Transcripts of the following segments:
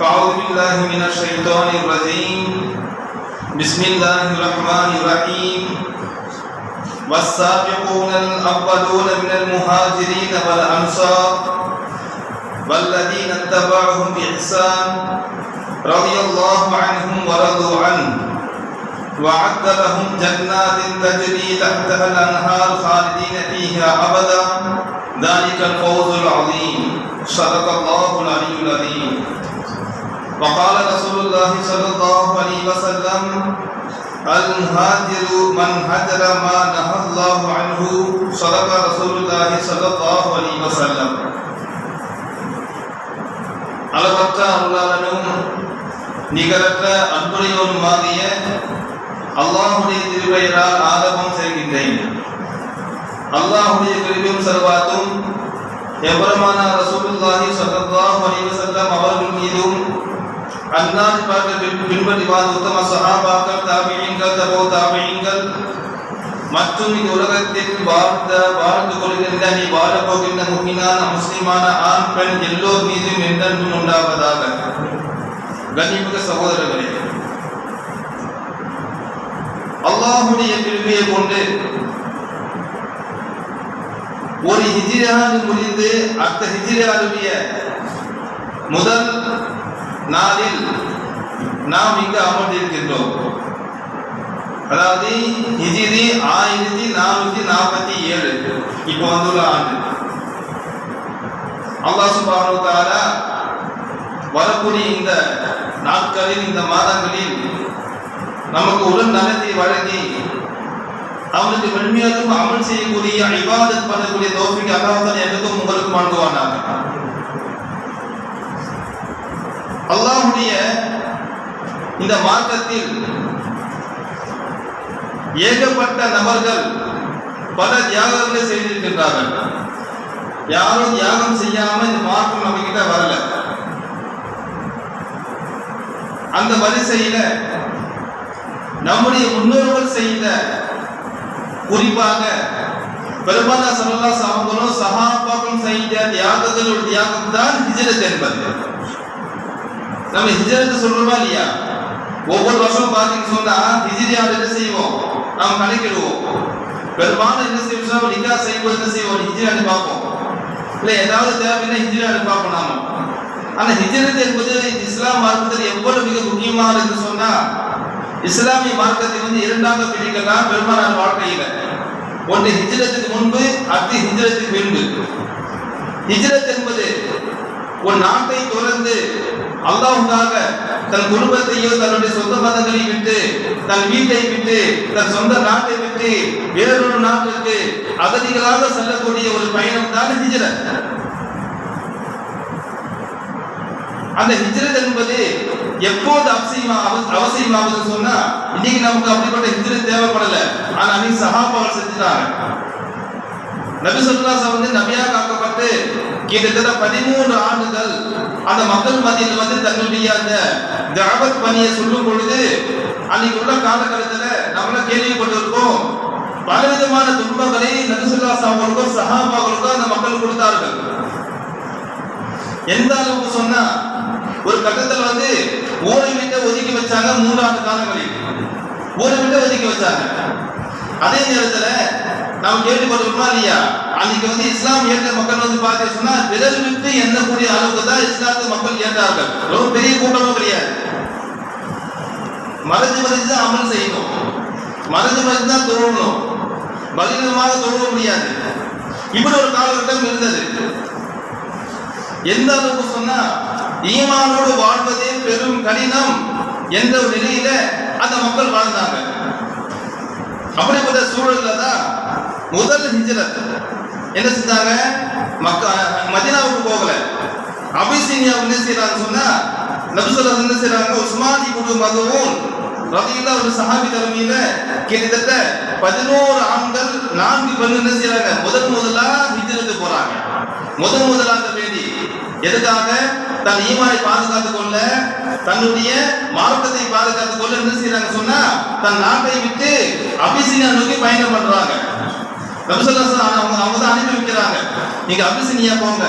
فأعوذ بالله من الشيطان الرجيم. بسم الله الرحمن الرحيم. والسابقون الأولون من المهاجرين والأنصار والذين اتبعهم بإحسان رضي الله عنهم ورضوا عنه. وعد لهم جنات تجري تحتها الأنهار خالدين فيها أبدا. ذلك الفوز العظيم. صدق الله العلي العظيم. وقال رسول الله صلى الله عليه وسلم المهاجر من هجر ما نهى الله عنه صدق رسول الله صلى الله عليه وسلم அளவற்ற அருளாளனும் நிகரற்ற அன்புடையோனுமாகிய அல்லாஹுடைய திருப்பெயரால் ஆதபம் செய்கின்றேன் அல்லாஹுடைய கிருபையும் சர்வாத்தும் எவ்வளமான ரசூலுல்லாஹி ஸல்லல்லாஹு அலைஹி வஸல்லம் அவர்கள் மீதும் அன்னார் பார்க்க பின்பற்றி வாழ்ந்த உத்தம சகாபாக்கள் தாபியங்கள் தபோ தாபியங்கள். மற்றும் இந்த உலகத்தில் வாழ்ந்த வாழ்ந்து கொள்கின்ற நீ வாழப்போகின்ற முக்கியமான முஸ்லிமான ஆண் பெண் எல்லோர் மீதும் என்றென்றும் உண்டாவதாக? கண்ணிமிக்க சகோதரர்களே அல்லாஹுடைய பிரிவையை கொண்டு ஒரு ஹிஜிராண்டு முடிந்து அடுத்த ஹிஜிராவுடைய முதல் நாளில் நாம் இங்கு அமர்ந்திருக்கின்றோம். அதாவது இஜிதி ஆயிரத்தி நானூத்தி நாற்பத்தி ஏழு. இப்போ வந்துள்ள ஆண்டு. அல்லாஹ் சுபானு தாலா வரக்கூடிய இந்த நாட்களில் இந்த மாதங்களில் நமக்கு உடல் நலத்தை வழங்கி அவனுக்கு மென்மையாலும் அமல் செய்யக்கூடிய இபாதத் பண்ணக்கூடிய தோப்பிக்கு அல்லாஹ் எனக்கும் உங்களுக்கு வழங்குவானாக. அல்லாஹுடைய இந்த மார்க்கத்தில் ஏகப்பட்ட நபர்கள் பல தியாகங்களை செய்திருக்கின்றார்கள். யாரும் தியாகம் செய்யாம இந்த மார்க்கம் நம்ம கிட்ட வரல. அந்த வரிசையில நம்முடைய முன்னோர்கள் செய்த குறிப்பாக பெருமானா சல்லா சாமங்களும் சஹாபாக்களும் செய்த தியாகங்களுடைய தியாகம் தான் ஹிஜரத் என்பது. நம்ம ஹிஜரத் சொல்றோமா இல்லையா? ஒவ்வொரு வருஷம் பார்த்தீங்கன்னு சொன்னா ஹிஜிரியால் என்ன செய்வோம்? நாம் கணக்கிடுவோம். பெரும்பாலும் என்ன செய்வோம் நிக்கா செய்யும்போது என்ன செய்வோம்? ஹிஜிரியான்னு பார்ப்போம். இல்லை ஏதாவது தேவைன்னா ஹிஜிரியான்னு பார்ப்போம் நாம. ஆனா ஹிஜரத் என்பது இஸ்லாம் மார்க்கத்தில் எவ்வளவு மிக முக்கியமானது என்று சொன்னா இஸ்லாமிய மார்க்கத்தை வந்து இரண்டாக பிரிக்கலாம் பெரும்பாலான வாழ்க்கையில. ஒன்று ஹிஜ்ரத்துக்கு முன்பு அடுத்து ஹிஜ்ரத்துக்கு பின்பு. ஹிஜ்ரத் என்பது உன் நாட்டை துறந்து அல்லாஹுக்காக தன் குடும்பத்தையோ தன்னுடைய சொந்த மதங்களை விட்டு தன் வீட்டை விட்டு தன் சொந்த நாட்டை விட்டு வேறொரு நாட்டுக்கு அகதிகளாக செல்லக்கூடிய ஒரு பயணம் தான் ஹிஜ்ரத் அந்த ஹிஜ்ரத் என்பது எப்போது அவசியமா அவசியமாகுது சொன்னா இன்னைக்கு நமக்கு அப்படிப்பட்ட ஹிஜ்ரத் தேவைப்படல. ஆனா அன்னைக்கு சஹாபாக்கள் செஞ்சுட்டாங்க. நபி சொல்லாஸ் வந்து நபியா காக்கப்பட்டு கிட்டத்தட்ட பதிமூன்று ஆண்டுகள் அந்த மக்கள் மத்தியில் வந்து தன்னுடைய அந்த தாவத் பணியை சொல்லும் பொழுது அன்னைக்கு உள்ள காலகட்டத்தில் நம்மள கேள்விப்பட்டிருக்கோம். பலவிதமான துன்பங்களை நபிசுல்லாஸ் சாமர்களுக்கும் சஹாபாக்களுக்கும் அந்த மக்கள் கொடுத்தார்கள். எந்த அளவுக்கு சொன்னா ஒரு கட்டத்தில் வந்து ஊரை விட்டு ஒதுக்கி வச்சாங்க மூன்றாண்டு காலங்களில். ஊரை விட்டு ஒதுக்கி வச்சாங்க. அதே நேரத்தில் நாம் கேள்விப்பட்டிருக்கோமா இல்லையா? அன்னைக்கு வந்து இஸ்லாம் ஏற்ற மக்கள் வந்து பார்த்து சொன்னா விரல் விட்டு எண்ணக்கூடிய அளவுக்கு தான் இஸ்லாத்து மக்கள் ஏற்றார்கள் ரொம்ப பெரிய கூட்டமும் கிடையாது. மறைஞ்சு மறைஞ்சு தான் அமல் செய்யணும். மறைஞ்சு மறைஞ்சு தான் தொழணும் பகிரங்கமாக தொழ முடியாது. இப்படி ஒரு காலகட்டம் இருந்தது. எந்த அளவுக்கு சொன்னா ஈமானோடு வாழ்வதே பெரும் கடினம் என்ற ஒரு நிலையில அந்த மக்கள் வாழ்ந்தாங்க. அப்படிப்பட்ட சூழல்ல தான் முதல் ஹிஜ்ரத். என்ன செஞ்சாங்க? மக்கா மதீனாவுக்கு போகல. அபிசீனியா என்ன செய்யறாங்க சொன்னா நபிசுல்லா என்ன செய்யறாங்க உஸ்மான் இப்னு மதுவும் ரலியல்லா ஒரு சஹாபி தலைமையில கிட்டத்தட்ட பதினோரு ஆண்கள் நான்கு பெண் என்ன செய்யறாங்க முதன் முதலா ஹிஜ்ரத்து போறாங்க. முதன் முதலாக வேண்டி எதுக்காக? தன் ஈமானை பாதுகாத்துக் கொள்ள தன்னுடைய மார்க்கத்தை பாதுகாத்துக் கொள்ள என்ன செய்யறாங்க சொன்னா தன் நாட்டை விட்டு அபிசீனியா நோக்கி பயணம் பண்றாங்க. நபிசல்லாசன் அவங்க அவங்க தான் அனுப்பி வைக்கிறாங்க. நீங்க அபிசினியா போங்க.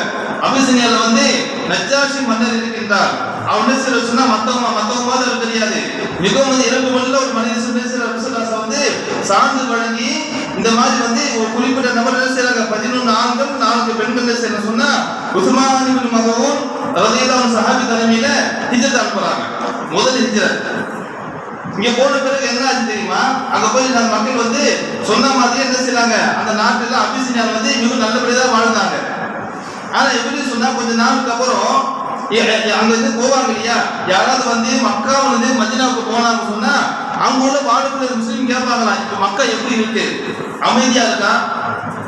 அபிசினியால வந்து நஜாஷி மன்னர் இருக்கின்றார். அவன் என்ன செய்ய சொன்னா மத்தவங்க மத்தவங்க மாதிரி அவருக்கு தெரியாது. மிகவும் வந்து இறப்பு மண்ணில் ஒரு மனித சுந்தர நபிசல்லாசன் வந்து சார்ந்து வழங்கி இந்த மாதிரி வந்து ஒரு குறிப்பிட்ட நபர் என்ன செய்யறாங்க பதினொன்று ஆண்கள் நான்கு பெண்கள் என்ன செய்யணும் சொன்னா உஸ்மானி பின் மகவும் ரதியல்லாஹு சஹாபி தலைமையில ஹிஜ்ரத் அனுப்புறாங்க. முதல் ஹிஜ்ரத். இங்க போன பிறகு என்ன ஆச்சு தெரியுமா? அங்க போய் நம்ம மக்கள் வந்து சொன்ன மாதிரி என்ன செய்யறாங்க அந்த நாட்டுல அபிசினியார் வந்து இவங்க நல்லபடியாக தான் வாழ்ந்தாங்க. ஆனா எப்படி சொன்னா கொஞ்ச நாளுக்கு அப்புறம் அங்க இருந்து போவாங்க இல்லையா? யாராவது வந்து மக்கா வந்து மதினாவுக்கு போனாங்க சொன்னா அங்க உள்ள வாழக்கூடிய முஸ்லீம் கேட்பாங்களாம் இப்ப மக்கா எப்படி இருக்கு? அமைதியா இருக்கா?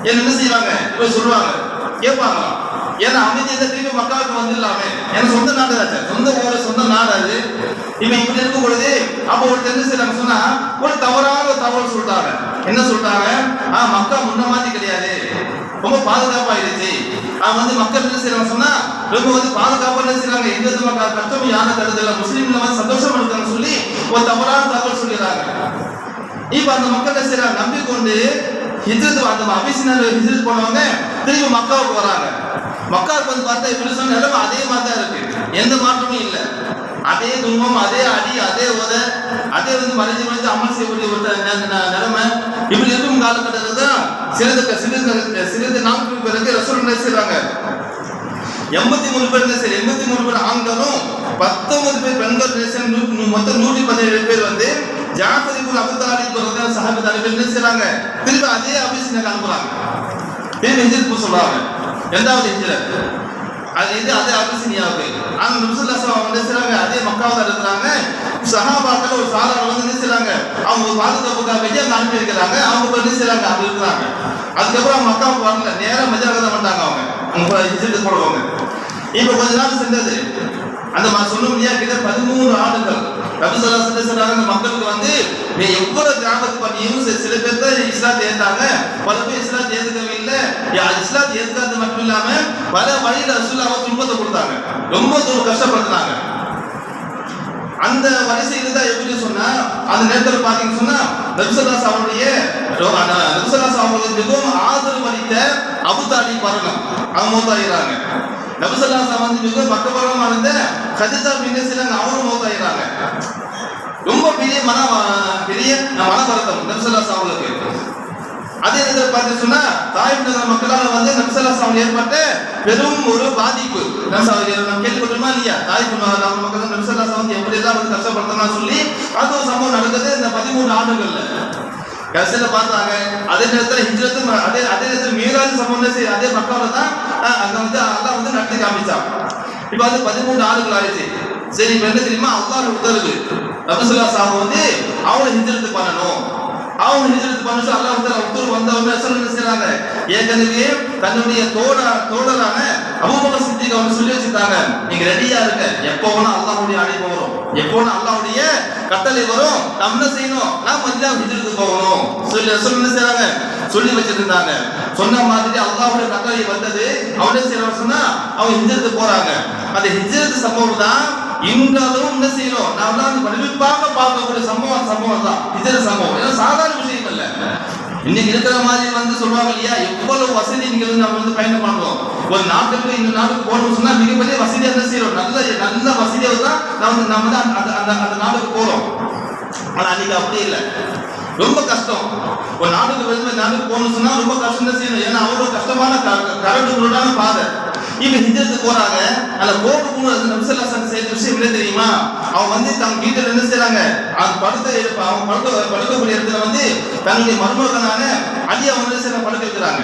என்ன என்ன செய்வாங்க? இப்ப சொல்லுவாங்க. கேட்பாங்களாம் ஏன்னா அமைதியா இருந்தா திரும்பி மக்காவுக்கு வந்துடலாமே. ஏன்னா சொந்த நாடு ஆச்சு சொந்த ஊரு சொந்த நாடு அது. இவன் இப்படி இருக்கும் பொழுது அப்ப ஒரு என்ன செய்யறாங்க சொன்னா ஒரு தவறான ஒரு தகவல் சொல்றாங்க. என்ன சொல்றாங்க? ஆ மக்கா முன்ன மாதிரி கிடையாது. ரொம்ப பாதுகாப்பாயிருச்சு அவன் வந்து மக்கள் என்ன செய்யறாங்க சொன்னா ரொம்ப வந்து பாதுகாப்பா என்ன செய்யறாங்க எந்த விதமான கஷ்டம் யாரும் தருதில்லை முஸ்லீம்ல வந்து சந்தோஷம் இருக்காங்க சொல்லி ஒரு தவறான தகவல் சொல்லிடுறாங்க. இப்ப அந்த மக்கள் என்ன செய்யறாங்க நம்பிக்கொண்டு ஹிஜ்ரத் அந்த அபிசினர் ஹிஜ்ரத் போனவங்க திரும்பி மக்காவுக்கு வராங்க. மக்காவுக்கு வந்து பார்த்தா இப்படி சொன்ன நிலைமை அதே மாதிரி தான் இருக்கு. எந்த மாற்றமும் இல்லை. அதே துன்பம் அதே அடி அதே உத அதே வந்து மறைஞ்சு மறைஞ்சு அமல் செய்யக்கூடிய ஒரு நிலைமை இப்படி இருக்கும் காலகட்டத்தில் தான் சிறிது சிறிது சிறிது நாட்களுக்கு பிறகு ரசூல் என்ன செய்றாங்க? எண்பத்தி மூணு பேர் என்ன சரி எண்பத்தி மூணு பேர் ஆண்களும் பத்தொன்பது பேர் பெண்கள் என்ன மொத்தம் நூற்றி பதினேழு பேர் வந்து ஜாஃபரிபுல் அபுதாலி சஹாபி தாலி பேர் என்ன செய்றாங்க? திரும்ப அதே அபிசினக்கு அனுப்புறாங்க. திருப்பி ஹிஜ்ரத் சொல்றாங்க? ரெண்டாவது ஹிஜ்ரத் அது இது அதே அபிசினியாவுக்கு அந்த நபிசுல்லா ஸல்லல்லாஹு வந்து செய்றாங்க? அதே மக்காவில் இருக்கிறாங்க. சஹாபாக்கள் ஒரு சாதாரண வந்து என்ன அவங்க ஒரு பாதுகாப்புக்காக வெளியே நாட்டு இருக்கிறாங்க அவங்க போய் என்ன செய்றாங்க? இருக்கிறாங்க. அதுக்கப்புறம் மக்காவுக்கு வரல. நேரம் மஜாக தான் பண்ணாங்க அவங்க அவங்க போடுவாங்க இப்போ கொஞ்ச நாள் சென்றது. அந்த ம- சொன்னோம் இல்லையா? கிட்ட பதிமூணு ஆண்டுகள். ரபுசலாசன் சொன்னாங்க அந்த மக்களுக்கு வந்து நீ எவ்வளவு தியாகத்து பண்ணியும் சில- சில பேர் தான் இஸ்லாம் தேர்ந்தாங்க பல பேர் இஸ்லாம் தேர்ந்துக்கவே இல்லை. இஸ்லாம் தேர்ந்தாது மட்டும் இல்லாம பல வழியில் ரசூல்லாவை துன்பத்தை கொடுத்தாங்க. ரொம்ப கஷ்டப்படுத்தினாங்க. அந்த வரிசையில் தான் எப்படி சொன்னா அந்த நேரத்தில் பாத்தீங்கன்னு சொன்னா நபிசல்லாஸ் அவருடைய நபிசல்லாஸ் அவர்களுக்கு மிகவும் ஆதரவு அளித்த அபுதாலி மரணம் அவங்க மௌத்தாகிறாங்க நபிசல்லாஸ் வந்து மிக பக்கபலமா இருந்த கதிதா மின்னசிலாங்க அவரும் மௌத்தாகிறாங்க ரொம்ப பெரிய மன பெரிய மன வருத்தம் நபிசல்லாஸ் சாவுக்கு அதே நேரத்தில் பார்த்து சொன்னா தாய் நகர மக்களால் வந்து நபிசல்லாஸ் அவங்க ஏற்பட்ட பெரும் ஒரு பாதிப்பு. நம்ம நம்ம கேள்விப்பட்டோமா இல்லையா? தாய் நகர் மக்கள் நபிசல்லாஸ் சாவு எப்படி எல்லாம் வந்து கஷ்டப்படுத்தனா சொல்லி அது ஒரு சம்பவம் நடக்குது இந்த பதிமூணு ஆண்டுகள்ல. கடைசியில பார்த்தாங்க. அதே நேரத்தில் ஹிஜ்ரத்து அதே அதே நேரத்தில் மீராஜ் சம்பந்தம் செய்ய- அதே மக்காவில் தான் அந்த அங்க வந்து அல்லாஹ் வந்து நடத்தி காமிச்சான் இப்போ அது பதிமூணு ஆண்டுகள் ஆயிடுச்சு. சரி இப்போ என்ன தெரியுமா? அல்லாஹ் உத்தரவு. ரபசுல்லா சாஹ் வந்து அவனை ஹிஜ்ரத்து பண்ணணும். அவங்க ஹிஜ்ரத் பண்ணி அல்லாஹ் தஆலா உத்தரவு வந்தவங்க ரசூல் என்ன செய்றாங்க ஏற்கனவே தன்னுடைய தோட தோழரான அபூபக்கர் சித்திக் அவங்க சொல்லி வச்சிருக்காங்க. நீங்க ரெடியா இருங்க. எப்போ வேணா அல்லாஹ்வுடைய அழைப்பு வரும். எப்போ வேணா அல்லாஹ்வுடைய கட்டளை வரும். நம்ம என்ன செய்யணும்? நான் மதினா ஹிஜ்ரத்துக்கு போகணும். சொல்லி ரசூல் என்ன செய்றாங்க சொல்லி வச்சிருந்தாங்க. சொன்ன மாதிரி அல்லாஹ்வுடைய கட்டளை வந்தது. அவனே செய்றாங்க சொன்னா அவங்க ஹிஜ்ரத்து போறாங்க. அந்த ஹிஜ்ரத் சம்பவம் தான் இந்த அளவு என்ன செய்யறோம் நான் தான் அந்த வடிவப்பாக பார்க்கக்கூடிய சம்பவம் சம்பவம் தான். இதர சம்பவம். ஏன்னா சாதாரண விஷயம் இல்ல. இன்னைக்கு இருக்கிற மாதிரி வந்து சொல்லுவாங்க இல்லையா? எவ்வளவு வசதி இங்க இருந்து நம்ம வந்து பயணம் பண்றோம். ஒரு நாட்டுக்கு இந்த நாட்டுக்கு போகணும்னு சொன்னா மிகப்பெரிய வசதியா என்ன செய்யறோம் நல்ல நல்ல வசதியாக தான் நம்ம நம்ம தான் அந்த அந்த அந்த நாட்டுக்கு போறோம். ஆனா அன்னைக்கு அப்படி இல்லை. ரொம்ப கஷ்டம். ஒரு நாட்டுக்கு வெளியே நாட்டுக்கு போகணும்னு சொன்னா ரொம்ப கஷ்டம் தான் செய்யணும். ஏன்னா அவ்வளவு கஷ்டமான க- கரடு முரடான பாதை. இப்ப ஹிஜ்ரத்து போறாங்க. அந்த போகும்போது நபிசல்லா செய்த விஷயம் என்ன தெரியுமா? அவன் வந்து தங்க வீட்டுல என்ன செய்யறாங்க அது படுத்த எடுப்ப- அவங்க படுக்க படுக்கக்கூடிய இடத்துல வந்து தன்னுடைய மருமகனான அலியை அவங்க என்ன செய்றாங்க? படுக்க வைக்கிறாங்க.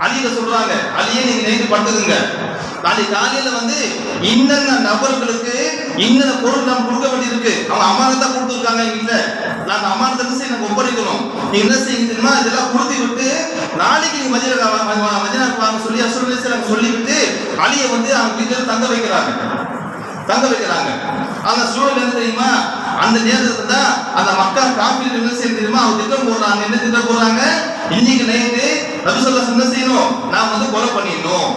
அலியில சொல்றாங்க அலியே நீங்க நைட்டு படுத்துக்குங்க. நாளைக்கு காலையில வந்து இன்னென்ன நபர்களுக்கு இன்னென்ன பொருள் நாம் கொடுக்க வேண்டியிருக்கு? அவங்க அமானத்தா கொடுத்துருக்காங்க இல்ல நான் அமானத்தை செய்ய நம்ம ஒப்படைக்கணும். நீங்க என்ன செய்யுங்க தெரியுமா? இதெல்லாம் கொடுத்து விட்டு நாளைக்கு நீங்க மதியம் மதிய வாங்க சொல்லி அசுரன் சொல்லிவிட்டு அலியை வந்து அவங்க வீட்டில் தங்க வைக்கிறாங்க. தங்க வைக்கிறாங்க. அந்த சூழல் என்ன தெரியுமா? அந்த நேரத்துல தான் அந்த மக்கள் காப்பீடு என்ன செய்ய தெரியுமா? அவங்க திட்டம் போடுறாங்க. என்ன திட்டம் போடுறாங்க? இன்னைக்கு நைட்டு ரபிசல்லா என்ன செய்யணும்? நான் வந்து கொலை பண்ணிடணும்.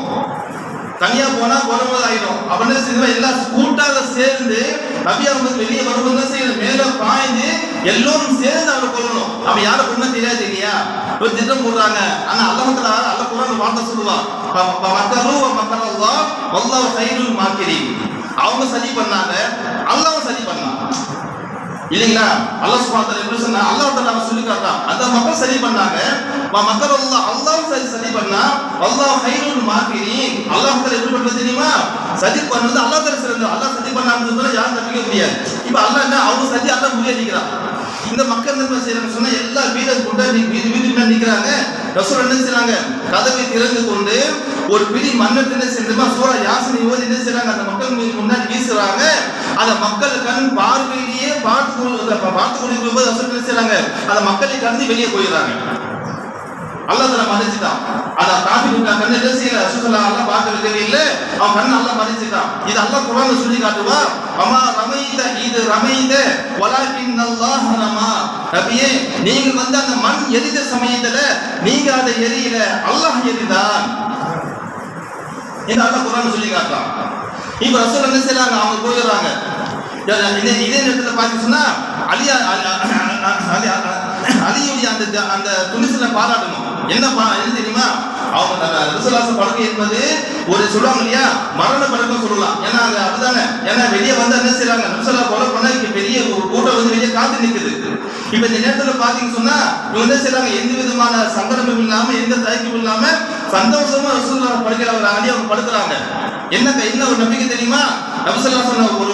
தனியா போனா கொலை ஆயிடும். அப்படின்னு செய்யணும் எல்லாம் கூட்டாக சேர்ந்து நபி அவங்க வெளியே வரும்போது என்ன செய்யணும்? மேல பாய்ந்து எல்லோரும் சேர்ந்து அவரை கொள்ளணும் அவன் யாரை கொண்டு தெரியாது இல்லையா? ஒரு திட்டம் போடுறாங்க. ஆனா அல்லாஹத்துல அல்ல கூட வார்த்தை சொல்லுவான். மக்களும் மக்கள் அல்லாஹ் வல்லாஹ் கைருல் அவங்க சரி பண்ணாங்க. அல்லாஹ் சரி பண்ணான். இல்லைங்களா? அல்லாஹ் சுப்ஹானஹு வ எப்படி சொன்னா அல்லாஹ் தலா அவன் சொல்லி காட்டான் அந்த மக்கள் சரி பண்ணாங்க. மக்கள் அல்லாஹ் அல்லாஹ் சரி சரி பண்ணா அல்லாஹ் கைருல் மாக்கிரி அல்லாஹ் தலா எப்படி பண்றது தெரியுமா? சதி பண்ணது அல்லாஹ் தலா சிறந்த அல்லாஹ் சதி பண்ணான்னு யாரும் தப்பிக்க முடியாது. இப்போ அல்லாஹ் என்ன அவங்க சதி அல்லாஹ் முறியடிக்கிறான் இந்த மக்கள் என்ன செய்யறாங்க சொன்னா எல்லா வீட கொண்டு வீடு வீடு நிக்கிறாங்க. ரசூல் என்ன செய்யறாங்க கதவை திறந்து கொண்டு ஒரு பிடி மண்ணெடுத்து என்ன செய்யணுமா சூரா யாசினை ஓதி என்ன செய்றாங்க? அந்த மக்கள் மீது முன்னாடி வீசுறாங்க. அந்த மக்கள் கண் பார்வையிலேயே பார்த்து பார்த்து கொண்டிருக்கும்போது போது ரசூல் என்ன செய்றாங்க? அந்த மக்களை கடந்து வெளியே போயிடுறாங்க. அல்லாஹ் தலா மறைச்சிட்டான் அத காபி கண்ணு என்ன செய்யல? ரசூலுல்லாஹ் அல்லாஹ் பார்க்க வைக்கவே இல்லை. அவன் கண்ணு அல்லாஹ் மறைச்சிட்டான் இது அல்லாஹ் குர்ஆன்ல சொல்லி காட்டுவா? அம்மா ரமைத இது ரமைத வலாக்கின் அல்லாஹ் ரமா. நபியே நீங்க வந்து அந்த மண் எரித சமயத்துல நீங்க அதை எரியல. அல்லாஹ் எரிதான். இது அல்லாஹ் குர்ஆன்ல சொல்லி காட்டுறான். இப்போ ரசூல் என்ன செய்யறாங்க அவங்க போயிடுறாங்க. இதே இதே நேரத்துல அலியா அலியுடைய அந்த அந்த துணிசலை பாராட்டணும். என்ன என்ன தெரியுமா? அவங்க ரிசலாச படுக்கை என்பது ஒரு சொல்லுவாங்க இல்லையா? மரண படுக்கை சொல்லலாம். ஏன்னா அது அப்படிதானே? ஏன்னா வெளியே வந்து என்ன செய்யறாங்க ரிசலா கொலை பண்ண இங்க பெரிய ஒரு கூட்டம் வந்து வெளியே காத்து நிற்குது இப்ப இந்த நேரத்துல பாத்தீங்க சொன்னா இவங்க என்ன செய்யறாங்க எந்த விதமான சங்கடமும் இல்லாம எந்த தயக்கமும் இல்லாம சந்தோஷமா ரசூல்லா படுக்கிறாங்க அடி அவங்க படுக்கிறாங்க. என்ன என்ன ஒரு நம்பிக்கை தெரியுமா? நபிசல்லா சொன்ன ஒரு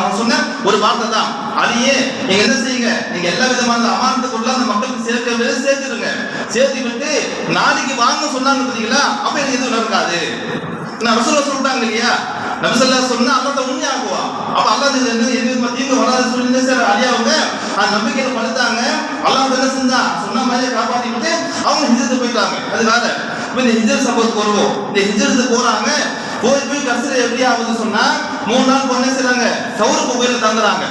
அவன் சொன்ன ஒரு வார்த்தை தான். அதையே நீங்க என்ன செய்யுங்க? நீங்க எல்லா விதமான அமானத்துக்குள்ள அந்த மக்களுக்கு சேர்க்க சேர்த்துருங்க சேர்த்து விட்டு நாளைக்கு வாங்க சொன்னாங்க பார்த்தீங்களா? அப்ப எனக்கு எதுவும் நடக்காது. நான் ரசூல்லா சொல்லிட்டாங்க இல்லையா? நபிசல்லா சொன்னா அல்லாஹ் உண்மையாகுவா அப்ப அல்லாத இது எது தீங்கு வராது சொல்லி சார் அழியாவுங்க அந்த நம்பிக்கையில படுத்தாங்க. அல்லாஹ் என்ன செஞ்சா? சொன்ன மாதிரியே காப்பாத்தி விட்டு அவங்க ஹிஜத்து போயிட்டாங்க. அது வேற. இப்ப இந்த ஹிஜர் சம்பவத்துக்கு வருவோம். இந்த ஹிஜரத்து போறாங்க. போய் போய் கடைசியில் எப்படி ஆகுது சொன்னா மூணு நாள் பொண்ணு செய்றாங்க. சவுரு குகையில தங்குறாங்க.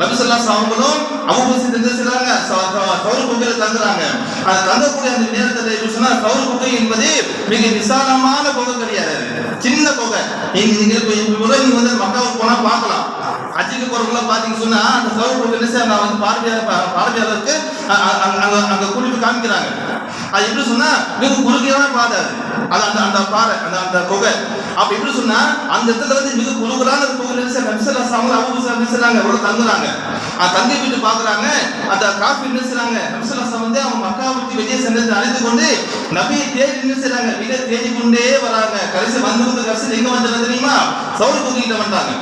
நபிசல்லா அவங்களும் அபுபசி என்ன செய்றாங்க? சவுரு குகையில தங்குறாங்க. அது தங்கக்கூடிய அந்த நேரத்தில் எப்படி சொன்னா சவுரு குகை என்பது மிக விசாலமான குகை கிடையாது. சின்ன குகை நீங்க நீங்க இப்ப நீங்க வந்து மக்காவுக்கு போனா பார்க்கலாம். அஜிக்கு போறவங்கள பாத்தீங்க சொன்னா அந்த சவுரு என்ன செய்ய வந்து பார்வையாளர் பா- பார்வையாளருக்கு அங்க அங்க- அங்க காமிக்கிறாங்க. அது எப்படி சொன்னா மிக குறுகியமான பாதை அது. அந்த அந்த பாறை அந்த அந்த குகை. அப்ப எப்படி சொன்னா அந்த இடத்துல வந்து மிக குறுகலான குகை நினைச்சா நபிசல்லா அவங்க அவங்க நினைச்சாங்க அவ்வளவு தங்குறாங்க. அந்த தங்கி விட்டு பாக்குறாங்க அந்த காஃபி நினைச்சாங்க நபிசல்லா வந்து அவங்க மக்கா விட்டு வெளியே சென்றது அழைத்து கொண்டு நபியை தேடி நினைச்சாங்க வெளியே தேடி கொண்டே வராங்க. கடைசி வந்து வந்து கடைசி எங்க வந்தாங்க தெரியுமா? சவுறு குகையில வந்தாங்க.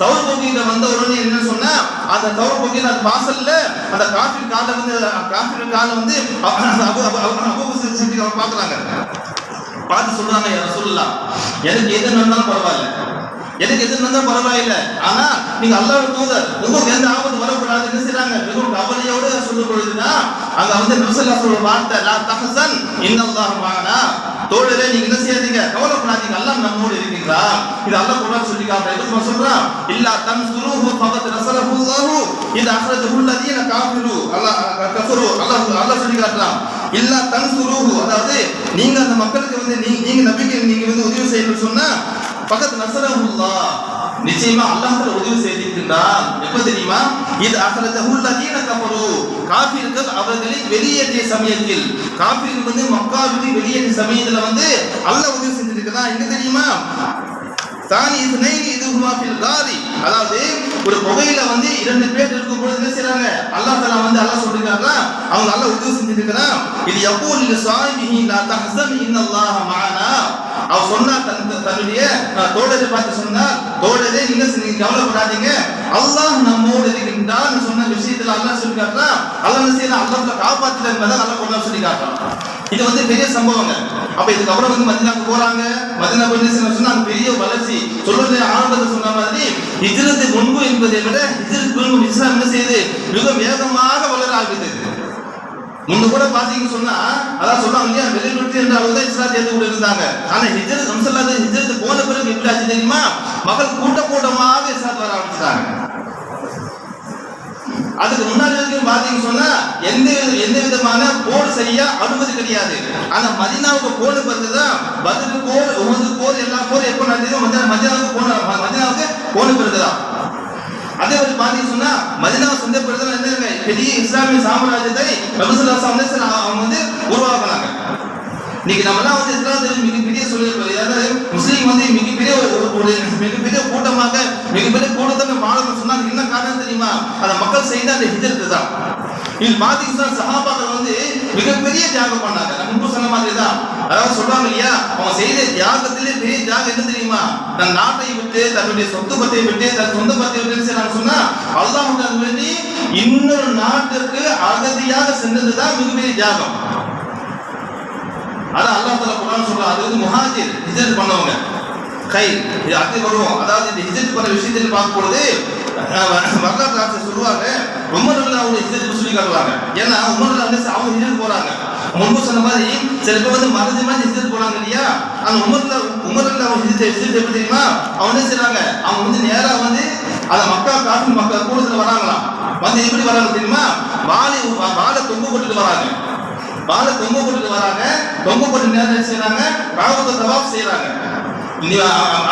சவுர் போக்கிட்ட வந்த உடனே என்ன சொன்னா அந்த சவுர் போக்கில அந்த வாசல்ல அந்த காஃபி காலை வந்து காஃபி காலை வந்து அ- அபு பாக்குறாங்க பார்த்து சொல்றாங்க சொல்லலாம் எனக்கு எது நடந்தாலும் பரவாயில்ல. எனக்கு எது இருந்தா பரவாயில்ல. ஆனா நீங்க அல்லாஹ் தூதர் உங்களுக்கு எந்த ஆபத்து வரக்கூடாது. என்ன செய்றாங்க? மிகவும் கவலையோடு சொல்லும் பொழுதுதான் அங்க வந்து நபிசல்லா சொல்ற வார்த்தை லா தஹசன் இன்னல்லாஹ் மஅனா. தோழரே நீங்க என்ன செய்யாதீங்க? கவலைப்படாதீங்க. அல்லாஹ் நம்மோடு இருக்கீங்களா இது அல்லாஹ் குர்ஆன் சொல்லி காட்டுறான் சொல்றான் இல்லா தன்சுருஹு ஃபகத் நஸரஹு அல்லாஹ் இது அஹ்ரஜஹு அல்லதீன காஃபிரு. அல்லாஹ் கஃபரு. அல்லாஹ் அல்லாஹ் சொல்லி காட்டுறான் இல்லா தன்சுருஹு. அதாவது நீங்க அந்த மக்களுக்கு வந்து நீங்க நீங்க நீங்க வந்து உதவி செய்யணும்னு சொன்னா பகத் நசரஹுல்லா. நிச்சயமா அல்லாஹ் உதவி செய்திருக்கின்றான் எப்ப தெரியுமா? இது அஹ்ரஜஹு அல்லதீன கஃபரு. காஃபிர்கள் அவர்களை வெளியேற்றிய சமயத்தில். காஃபிர்கள் வந்து மக்காவுக்கு வெளியேற்றிய சமயத்துல வந்து அல்லாஹ் உதவி செஞ்சிருக்கிறான் எங்க தெரியுமா? தானி இது நைனி இது ஹுமாஃபில் காரி. அதாவது ஒரு புகையில வந்து இரண்டு பேர் இருக்கும் பொழுது என்ன செய்றாங்க? அல்லாஹ் தலா வந்து அல்லாஹ் சொல்லிருக்காங்க அவங்க நல்லா உதவி செஞ்சிருக்கிறான் இது யகூல் சாமி சாஹிபிஹி லா தஹசன் இன்னல்லாஹ மானா. அவ சொன்னார் தன் தன்னுடைய தோழரை பார்த்து சொன்னார் தோழரே நீங்க நீங்க கவலைப்படாதீங்க. அல்லாஹ் நம்மோடு இருக்கின்றான் சொன்ன விஷயத்துல அல்லாஹ் சொல்லி காட்டுறான் அல்லாஹ் என்ன செய்யலாம் அல்லாஹ் காப்பாத்துல என்பதை அல்லாஹ் கொண்டு சொல்லி காட்டுறான். இது வந்து பெரிய சம்பவங்க. அப்ப இதுக்கப்புறம் வந்து மதினாக்கு போறாங்க. மதினா போய் என்ன சொன்னா அங்க பெரிய வளர்ச்சி. சொல்றது ஆரம்பத்தில் சொன்ன மாதிரி ஹிஜ்ரத்து முன்பு என்பதை விட ஹிஜ்ரத் இஸ்லாம் என்ன செய்யுது? மிக வேகமாக இன்னும் கூட பாத்தீங்கன்னு சொன்னா அதான் சொல்லுவாங்க இல்லையா வெளிநாட்டு என்ற அளவு தான் இஸ்லாம் சேர்ந்து கூட இருந்தாங்க ஆனா ஹிஜ்ரத் நம்சல்லாத ஹிஜ்ரத் போன பிறகு எப்படி ஆச்சு தெரியுமா? மக்கள் கூட்ட கூட்டமாக இஸ்லாத் வர ஆரம்பிச்சிட்டாங்க. அதுக்கு முன்னாடி வரைக்கும் பாத்தீங்கன்னு சொன்னா எந்த எந்த விதமான போர் செய்ய அனுமதி கிடையாது. ஆனா மதினாவுக்கு போன பிறகுதான் பதில் போர் உமது போர் எல்லா போர் எப்ப நடந்தது மதினாவுக்கு போன மதினாவுக்கு போன பிறகுதான். அதே மாதிரி பாத்தீங்கன்னா சொன்னா மதினாவை சொந்த பிறகுதான் என்ன பெரிய இஸ்லாமிய சாம்ராஜ்யத்தை ரபுசல்லா வந்து அவங்க வந்து உருவாக்குனாங்க. இன்னைக்கு நம்மலாம் வந்து இஸ்லாத்தில் மிகப்பெரிய சொல்லியிருக்கோம் ஏதாவது முஸ்லீம் வந்து மிகப்பெரிய ஒரு மிகப்பெரிய கூட்டமாக மிகப்பெரிய கூட்டத்தை மாணவர்கள் சொன்னா என்ன காரணம் தெரியுமா? அந்த மக்கள் செய்த அந்த ஹிஜரத்து தான். இது பாத்தீங்கன்னா சகாபாக்கள் வந்து மிகப்பெரிய தியாகம் பண்ணாங்க. நம்ம முன்பு சொன்ன மாதிரி தான் அதாவது சொல்றாங்க இல்லையா? அவன் செய்த தியாகத்திலே பெரிய தியாகம் என்ன தெரியுமா? தன் நாட்டை விட்டு தன்னுடைய சொத்து பத்தை விட்டு தன் சொந்த பத்தை விட்டு செய்யறாங்க சொன்னா அல்லாஹ் வேண்டி இன்னொரு நாட்டுக்கு அகதியாக சென்றது தான் மிகப்பெரிய தியாகம். அதான் அல்லாஹ் தலா குரான் சொல்றான் அது வந்து முஹாஜிர் ஹிஜ்ரத் பண்ணவங்க. கை இது அடுத்து வருவோம். அதாவது இந்த ஹிஜ்ரத் பண்ண விஷயத்தில் பார்க்கும் பொழுது வரலாற்று ஆசிரியர் சொல்லுவாங்க உமர் அல்லா அவங்க ஹிஜ்ரத் சொல்லி காட்டுவாங்க. ஏன்னா உமர் அல்லா அவங்க ஹிஜ்ரத் போறாங்க. முன்பு சொன்ன மாதிரி சில பேர் வந்து மறந்து மாதிரி ஹிஜ்ரத் போனாங்க இல்லையா? அந்த உமர்ல உமர்ல அவங்க ஹிஜ்ரத் ஹிஜ்ரத் எப்படி தெரியுமா? அவங்க என்ன செய்றாங்க. அவங்க வந்து நேரா வந்து அந்த மக்கா காசு மக்கள் கூட்டத்தில் வராங்களாம் வந்து எப்படி வராங்க தெரியுமா? வாழை வாழை தொங்க போட்டுட்டு வராங்க. வாழை தொங்க போட்டுட்டு வராங்க. தொங்க போட்டு நேரம் செய்யறாங்க ராகுத்த தவாப் செய்யறாங்க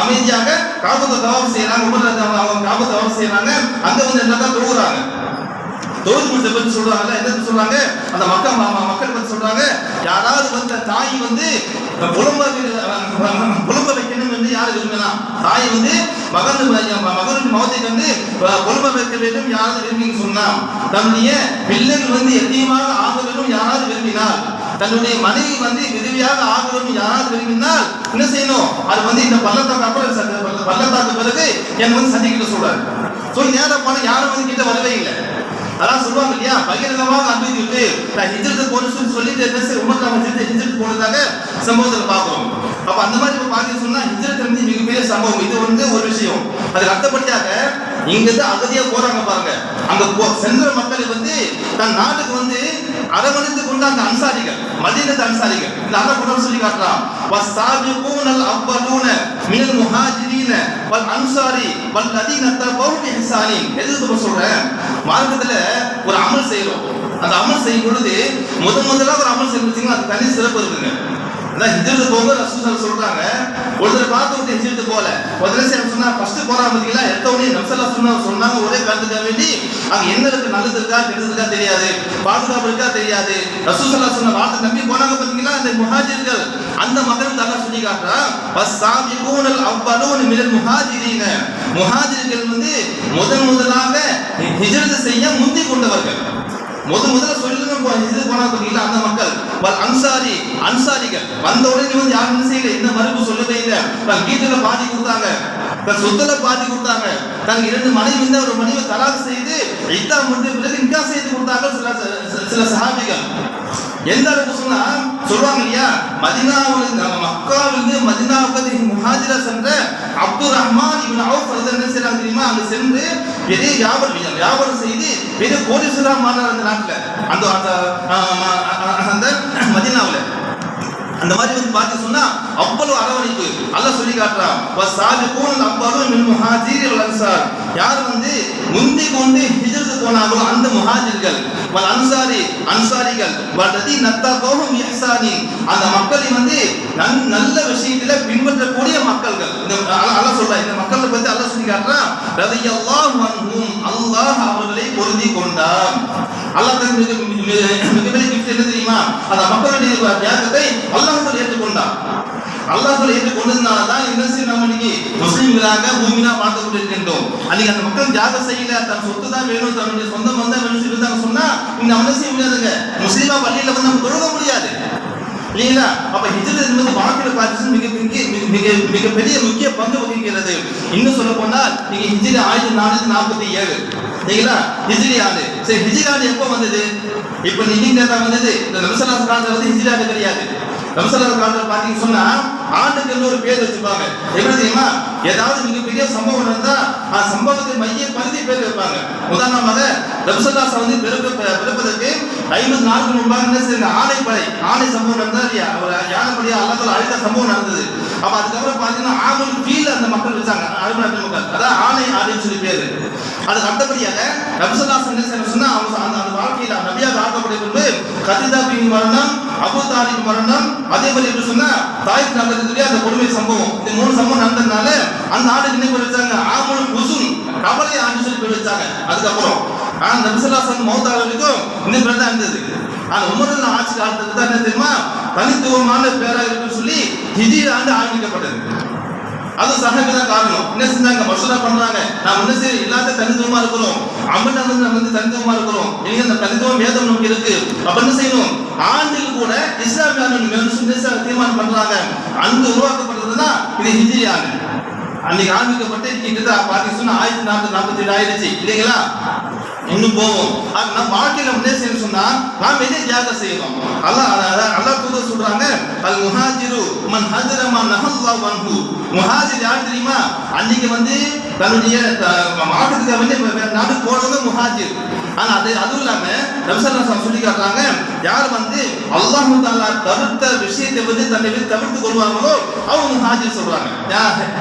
அமைதியாக காபத்தை தவாப் செய்யறாங்க உமர்ல அவங்க காபத்தை தவாப் செய்யறாங்க அங்க வந்து என்னதான் தான் தொழுது முடிச்ச பத்தி சொல்றாங்க என்ன சொல்றாங்க? அந்த மக்கள் மாமா மக்கள் பத்தி சொல்றாங்க யாராவது வந்த தாய் வந்து புலம்ப புலம்ப வைக்கணும் என்று யாரு விரும்பலாம் தாய் வந்து மகன் மகனுடைய மகத்தை கண்டு புலம்ப வைக்க வேண்டும் யாராவது விரும்பின்னு சொன்னா தன்னுடைய பிள்ளைகள் வந்து எத்தியமாக ஆக வேண்டும் யாராவது விரும்பினார் தன்னுடைய மனைவி வந்து விதவியாக ஆகணும் யாராவது விரும்பினால் என்ன செய்யணும்? அது வந்து இந்த பள்ளத்தாக்கு அப்புறம் பள்ளத்தாக்கு பிறகு என்னை வந்து சந்திக்கிட்டு சொல்றாரு. ஸோ நேரம் போன யாரும் வந்து கிட்ட வரவே இல்லை. அதான் சொல்லுவாங்க இல்லையா? பகிரங்கமாக அனுமதி விட்டு நான் ஹிஜ்ரத்து போன சொல்லிட்டு என்ன செய்ய உமர் நம்ம சேர்த்து ஹிஜ்ரத் போனதாக சம்பவத்தில் பார்க்குறோம் அப்போ அந்த மாதிரி இப்போ பார்த்து சொன்னால் ஹிஜ்ரத் வந்து மிகப்பெரிய சம்பவம். இது வந்து ஒரு விஷயம். அதுக்கு அடுத்தபடியாக இங்கிருந்து அகதியா போறாங்க பாருங்க. அங்க சென்ற மக்கள் வந்து தன் நாட்டுக்கு வந்து அரவணைத்து கொண்ட அந்த அன்சாரிகள் மதீனத்து அன்சாரிகள் இந்த அல்ல குரான் சொல்லி காட்டுறான். வஸ்ஸாபிகூனல் அவ்வலூன மினல் முஹாஜிரீன வல் அன்சாரி வல் லதீன தபவு பிஹ்சானின். எதுக்கு சொல்றேன்? மார்க்கத்துல ஒரு அமல் செய்யறோம் அந்த அமல் செய்யும் பொழுது முத முதலாக ஒரு அமல் செய்யும் பார்த்தீங்கன்னா அது தனி சிறப்பு இருக்குங்க. அதான் ஹிஜ்ரத் போகும்போது ரசூல் சொல்றாங்க. ஒருத்தர் பார்த்து விட்டு ஹிஜ்ரத் போல ஒரு தடவை சொன்னா ஃபர்ஸ்ட் போறா பார்த்தீங்களா எடுத்த உடனே சொன்னா சொன்னாங்க ஒரே கருத்துக்காக வேண்டி அங்க என்ன இருக்கு? நல்லது இருக்கா? கெட்டது இருக்கா? தெரியாது. பாதுகாப்பு இருக்கா? தெரியாது. ரசூசல்லா சொன்ன வார்த்தை நம்பி போனாங்க பாத்தீங்களா? அந்த முஹாஜிர்கள் அந்த மக்கள் நல்லா சொல்லி காட்டுறா வஸ்ஸாபிகூனல் அவ்வலூன மினல் முஹாஜிரீன. முஹாஜிர்கள் வந்து முதன் முதலாக ஹிஜரத் செய்ய முந்தி கொண்டவர்கள். முத முதல்ல சொல்லுங்க இது போனா பாத்தீங்களா அந்த மக்கள். வல் அன்சாரி அன்சாரிகள். வந்த உடனே வந்து யாரும் செய்யல இந்த மறுப்பு சொல்லவே இல்லை. தன் வீட்டுல பாதி கொடுத்தாங்க. தன் சொத்துல பாதி கொடுத்தாங்க. தன் இரண்டு மனைவி இருந்த ஒரு மனைவி தலாக் செய்து இத்தா முடிஞ்ச பிறகு நிக்கா செய்து கொடுத்தாங்க சில சில- சில சஹாபிகள். எந்த அளவுக்கு சொன்னா சொல்லுவாங்க இல்லையா? மதினாவில் நம்ம மக்காவிலிருந்து மதினாவுக்கு முஹாஜிரா சென்ற அப்துல் ரஹ்மான் இவன் அவுஃப் என்ன செய்யறாங்க தெரியுமா? அங்க சென்று பெரிய வியாபாரம் வியாபாரம் செய்து பெரிய கோடீஸ்வரா மாறாரு அந்த நாட்டுல. அந்த அந்த மதினாவில் அந்த அந்த மாதிரி வந்து பார்த்து சொன்னா அவ்வளவு அரவணைப்பு. அல்ல சொல்லி காட்டுறான். வசாபிகூன் அவ்வளவு மின் முஹாஜிர் அன்சார். யார் வந்து முந்தி கொண்டு ஹிஜ்ரத் போனாங்களோ அந்த முஹாஜிர்கள் வல் அன்சாரி அன்சாரிகள் வல்லதி நத்தகோஹும் இஹ்சானி. அந்த மக்களை வந்து நன் நல்ல விஷயத்துல பின்பற்றக்கூடிய மக்கள்கள். இந்த அல்லாஹ் சொல்றா சொல்றான். இந்த மக்களை பத்தி அல்லாஹ் சொல்லி காட்டுறான். ரலியல்லாஹு அன்ஹும். அல்லாஹ் அவர்களை அல்லாஹ் மிக மிக- மிகப்பெரிய gift என்ன தெரியுமா? அந்த மக்களுடைய தியாகத்தை அல்லாஹ் சொல்லி ஏற்றுக்கொண்டான். அல்லாஹ் சொல்லி ஏற்றுக்கொண்டதுனால தான் என்ன செய்ய நம்ம இன்னைக்கு முஸ்லிம்களாக பூமினா பார்த்து கொண்டிருக்கின்றோம் அன்னைக்கு அந்த மக்கள் தியாகம் செய்யல தன் சொத்து தான் வேணும் தன்னுடைய சொந்த பந்தம் வேணும் சொல்லி இருந்தாங்க சொன்னா இந்த நம்ம என்ன செய்ய முடியாதுங்க? முஸ்லீமா பள்ளியில வந்து நம்ம தொழுக முடியாது. இல்லைங்களா? அப்ப ஹிஜ்ரத் என்பது வாழ்க்கையில பார்த்து மிக மிக மிக- மிகப்பெரிய முக்கிய பங்கு வகிக்கிறது. இன்னும் சொல்ல போனால் நீங்க ஹிஜ்ரி ஆயிரத்தி நானூத்தி நாற்பத்தி ஏழு. சரிங்களா? ஹிஜ்ரி ஆண்டு சரி ஹிஜ்ரி ஆண்டு எப்போ வந்தது? இப்ப நீங்க வந்தது இந்த ரம்சலாஸ் காலத்துல வந்து ஹிஜ்ரி ஆண்டு கிடையாது ரம்சலாஸ் காலத்துல பாத்தீங்கன்னு சொன்னா ஆண்டுக்கு ஒரு பேர் வச்சிருப்பாங்க. எப்படி தெரியுமா? ஏதாவது மிகப்பெரிய சம்பவம் நடந்தா அந்த சம்பவத்தை மைய பகுதி பேர் வைப்பாங்க. உதாரணமாக ரம்சலாஸ் வந்து பிறப்பு பிறப்பதற்கு ஐம்பது நாளுக்கு முன்பாக என்ன செய்யுங்க ஆணைப்படை ஆணை சம்பவம் நடந்தா இல்லையா? ஒரு யானைப்படியா அல்லது அழித்த சம்பவம் நடந்தது. அப்ப அதுக்கப்புறம் பாத்தீங்கன்னா ஆமல் கீழே அந்த மக்கள் வச்சாங்க அழும மக்கள். அதான் ஆணை ஆணைன்னு சொல்லி பேரு. அது அடுத்தபடியாக நபிசல்லாஸ் என்ன சொன்னா அவங்க அந்த அந்த வாழ்க்கையில நபியாக ஆக்கப்படும் முன்பு கதிதாபின் மரணம் அபு மரணம் அதே மாதிரி எப்படி சொன்னா தாய்ப் நகரத்துடைய அந்த கொடுமை சம்பவம். இந்த மூணு சம்பவம் நடந்ததுனால அந்த ஆடு என்ன பேர் வச்சாங்க? ஆமுல் குசும் கவலை ஆண்டு சொல்லி பேர் வச்சாங்க. அதுக்கப்புறம் ஆனா நபிசல்லாசன் மௌத்தா வரைக்கும் இந்த பேர் தான் இருந்தது. ஆனா உமரில் ஆட்சி காலத்துக்கு தான் என்ன தெரியுமா? தனித்துவமான பேராக இருக்குன்னு சொல்லி ஹிஜி ஆண்டு ஆரம்பிக்கப்பட்டது. அது சஹாபி தான் காரணம். என்ன செஞ்சாங்க? மசூரா பண்றாங்க. நாம் என்ன செய்ய இல்லாத தனித்துவமா இருக்கிறோம். அம்மன் வந்து நம்ம வந்து தனித்துவமா இருக்கிறோம். இல்லைங்க அந்த தனித்துவம் வேதம் நமக்கு இருக்கு. அப்ப என்ன செய்யணும்? ஆண்டில் கூட இஸ்லாமிய தீர்மானம் பண்றாங்க. அங்கு உருவாக்கப்பட்டதுன்னா இது ஹிஜ்ரி ஆண்டு. அன்னைக்கு ஆரம்பிக்கப்பட்டு கிட்டத்தட்ட பாத்தீங்கன்னா ஆயிரத்தி நாற்பத்தி நாற்பத்தி ஏழு ஆயிடுச்சு. இல்லைங்களா? இன்னும் போவோம் அது நம்ம வாழ்க்கையில முன்னே சொன்னா நாம் எதை தியாகம் செய்யணும் அல்லாஹ் அல்லாஹ் அல்லாஹ் தூதர் சொல்றாங்க அல் முஹாஜிரு மன் ஹஜரமா நஹல்லா வன்ஹு முஹாஜிர் யார் தெரியுமா? அன்னைக்கு வந்து தன்னுடைய த- மாவட்டத்துக்கு வந்து நாடு போனது முஹாஜிர். ஆனா அது அதுவும் இல்லாம நபிசல்லா சொல்லி காட்டுறாங்க யார் வந்து அல்லாஹு தாலா தவிர்த்த விஷயத்தை வந்து தன்னை விட்டு தவிர்த்து கொள்வாங்களோ அவங்க முஹாஜிர் சொல்றாங்க.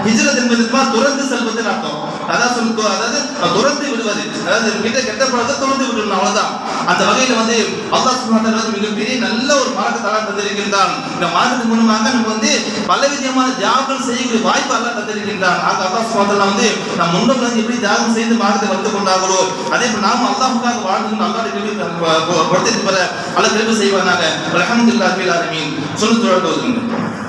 ஹிஜ்ரத் என்பது துறந்து செல்வதுன்னு அர்த்தம். அதான் சொல்லு அதாவது துறந்து விடுவது. அதாவது மிக கெட்ட பழத்தை துறந்து விடணும் அவ்வளவுதான். அந்த வகையில வந்து அல்லாஹ் சுப்ஹானஹு மிகப்பெரிய நல்ல ஒரு மார்க்க தலா தந்திருக்கின்றான். இந்த மார்க்கத்துக்கு மூலமாக நமக்கு வந்து பல விதமான தியாகங்கள் செய்யக்கூடிய வாய்ப்பு அல்லாஹ் தந்திருக்கின்றான். ஆக அல்லாஹ் சுப்ஹானஹு வந்து நம் முன்னோர்கள் வந்து எப்படி தியாகம் செய்து மார்க்கத்தை வளர்த்து கொண்டாங்களோ அதே போல் நாம் அல்லாஹுக்காக வாழ்ந்து அல்லாஹ் கொடுத்து பல பல தெரிவு செய்வாங்க செய்வானாக. அல்ஹம்துலில்லாஹி மீன் சொல்லு தொடர்ந்து